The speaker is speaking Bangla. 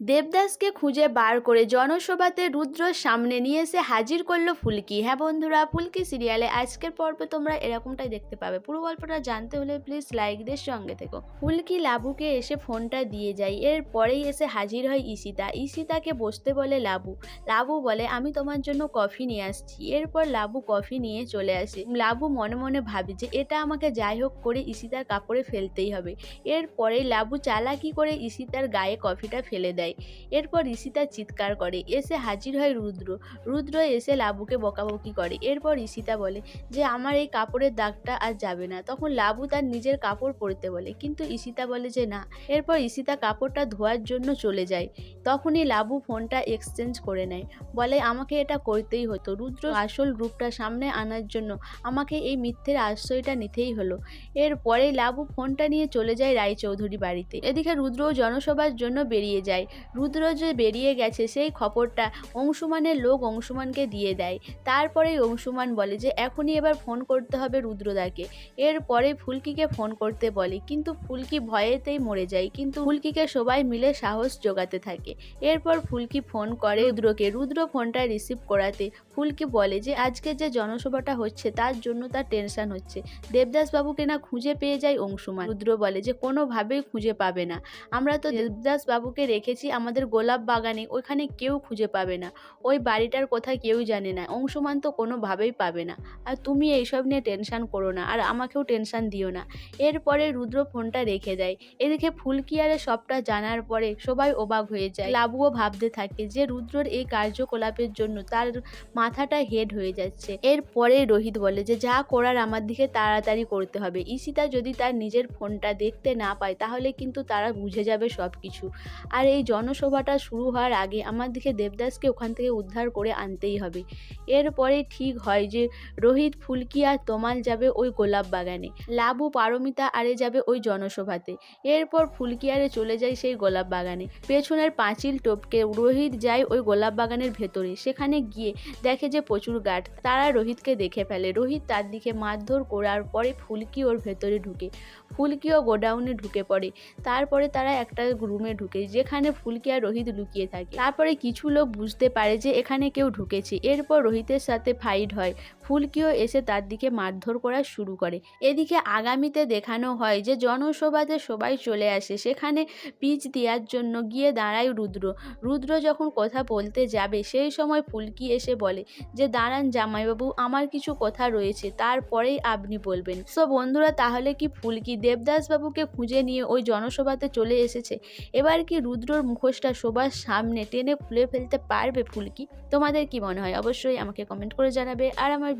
দেবদাসকে খুঁজে বার করে জনসভাতে রুদ্রর সামনে নিয়ে এসে হাজির করল ফুলকি। হ্যাঁ বন্ধুরা, ফুলকি সিরিয়ালে আজকের পর্বে তোমরা এরকমটাই দেখতে পাবে। পুরো গল্পটা জানতে হলে প্লিজ লাইক দিয়ে সঙ্গে থেকো। ফুলকি লাবুকে এসে ফোনটা দিয়ে যায়। এর পরেই এসে হাজির হয় ঈশিতা। ঈশিতাকে বসতে বলে লাবু। লাবু বলে, আমি তোমার জন্য কফি নিয়ে আসছি। এরপর লাবু কফি নিয়ে চলে আসে। লাবু মনে মনে ভাবে যে, এটা আমাকে যাই হোক করে ঈশিতার কাপড়ে ফেলতেই হবে। এরপরে লাবু চালাকি করে ঈশিতার গায়ে কফিটা ফেলে দেয়। এরপর ঈশিতা চিৎকার করে, এসে হাজির হয় রুদ্র। রুদ্র এসে লাবুকে বকাবকি করে। এরপর ঈশিতা বলে যে, আমার এই কাপড়ের দাগটা আর যাবে না। তখন লাবু তার নিজের কাপড় পরতে বলে, কিন্তু ঈশিতা বলে যে, না। এরপর ঈশিতা কাপড়টা ধোয়ার জন্য চলে যায়। তখনই লাবু ফোনটা এক্সচেঞ্জ করে নেয়। বলে, আমাকে এটা করতেই হতো। রুদ্র আসল রূপটা সামনে আনার জন্য আমাকে এই মিথ্যের আশ্রয়টা নিতেই হলো। এরপরে লাবু ফোনটা নিয়ে চলে যায় রায়চৌধুরী বাড়িতে। এদিকে রুদ্র জনসভার জন্য বেরিয়ে যায়। রুদ্র যে বেরিয়ে গেছে, সেই খবরটা অংশুমানের লোক অংশুমানকে দিয়ে দেয়। তারপরেই অংশুমান বলে যে, এখনই এবার ফোন করতে হবে রুদ্রদাকে। এরপরে ফুলকিকে ফোন করতে বলে, কিন্তু ফুলকি ভয়েতেই মরে যায়। কিন্তু ফুলকিকে সবাই মিলে সাহস জোগাতে থাকে। এরপর ফুলকি ফোন করে রুদ্রকে। রুদ্র ফোনটা রিসিভ করাতে ফুলকি বলে যে, আজকে যে জনসভাটা হচ্ছে, তার জন্য তার টেনশন হচ্ছে। দেবদাস বাবুকে না খুঁজে পেয়ে যায় অংশুমান। রুদ্র বলে যে, কোনোভাবেই খুঁজে পাবে না। আমরা তো দেবদাস বাবুকে রেখেছি আমাদের গোলাপ বাগানে ওইখানে কেউ খুঁজে পাবে না। ওই বাড়িটার কথা কেউ জানে না। অংশমান তো কোনোভাবেই পাবে না। আর তুমি এইসব নিয়ে টেনশান করো না। আর আমাকেও টেনশান দিও না। এরপরে রুদ্র ফোনটা রেখে দেয়। এদিকে ফুলকিয়ারে সবটা জানার পরে সবাই অবাক হয়ে যায়। লাবুও ভাবতে থাকে যে রুদ্রর এই কার্যকলাপের জন্য তার মাথাটা হেড হয়ে যাচ্ছে। এরপরে রোহিত বলে যে, যা করার আমার দিকে তাড়াতাড়ি করতে হবে। ঈশিতা যদি তার নিজের ফোনটা দেখতে না পায়, তাহলে কিন্তু তারা বুঝে যাবে সব কিছু আর এই জনসভাটা শুরু হওয়ার আগে আমার দিকে দেবদাসকে ওখান থেকে উদ্ধার করে আনতেই হবে। এরপরে ঠিক হয় যে, রোহিত ফুলকি আর তোমাল যাবে ওই গোলাপ বাগানে, লাবু পারমিতা আরে যাবে ওই জনসভাতে। এরপর ফুলকি আরে চলে যায় সেই গোলাপ বাগানে। পেছনের পাঁচিল টপকে রোহিত যায় ওই গোলাপ বাগানের ভেতরে। সেখানে গিয়ে দেখে যে প্রচুর গাঠ তারা রোহিতকে দেখে ফেলে। রোহিত তার দিকে মারধর করার পরে ফুলকি ওর ভেতরে ঢুকে। ফুলকিও গোডাউনে ঢুকে পড়ে। তারপরে তারা একটা রুমে ঢুকে, যেখানে ফুলকি আর রোহিত লুকিয়ে থাকে। তারপরে কিছু লোক বুঝতে পারে যে এখানে কেউ ঢুকেছে। এরপর রোহিতের সাথে ফাইট হয়। ফুলকিও এসে তার দিকে মারধর করা শুরু করে। এদিকে আগামীতে দেখানো হয় যে, জনসভাতে সবাই চলে আসে। সেখানে পিচ দেওয়ার জন্য গিয়ে দাঁড়ায় রুদ্র। রুদ্র যখন কথা বলতে যাবে, সেই সময় ফুলকি এসে বলে যে, দাঁড়ান জামাইবাবু, আমার কিছু কথা রয়েছে। তারপরেই আপনি বলবেন। সো, বন্ধুরা, তাহলে কি ফুলকি দেবদাস বাবুকে খুঁজে নিয়ে ওই জনসভাতে চলে এসেছে? এবার কি রুদ্রর মুখোশটা সবার সামনে টেনে খুলে ফেলতে পারবে ফুলকি? তোমাদের কি মনে হয়? অবশ্যই আমাকে কমেন্ট করে জানাবে। আর আমার